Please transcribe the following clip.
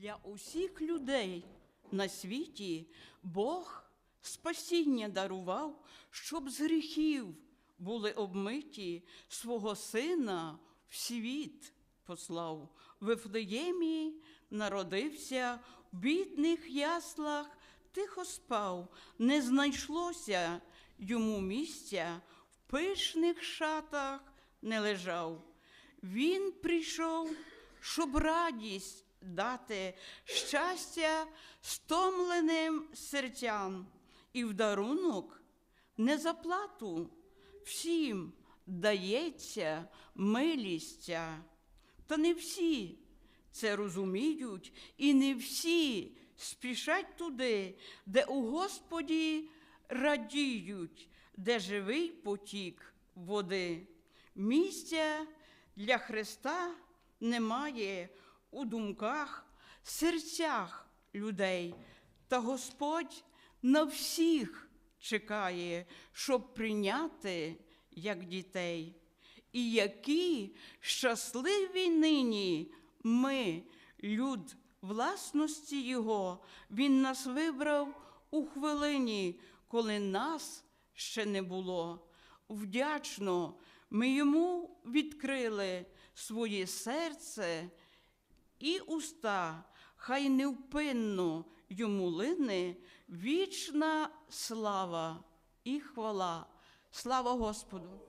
Для усіх людей на світі Бог спасіння дарував, щоб з гріхів були обмиті, свого сина в світ послав. В Вифлеємі народився, в бідних яслах тихо спав, не знайшлося йому місця, в пишних шатах не лежав. Він прийшов, щоб радість дати, щастя стомленим серцям, і в дарунок не за плату всім дається милістя. Та не всі це розуміють, і не всі спішать туди, де у Господі радіють, де живий потік води. Місця для Христа немає у думках, серцях людей, та Господь на всіх чекає, щоб прийняти як дітей. І які щасливі нині ми, люд власності Його, Він нас вибрав у хвилині, коли нас ще не було. Вдячно ми йому відкрили своє серце і уста, хай невпинно йому лине вічна слава і хвала. Слава Господу!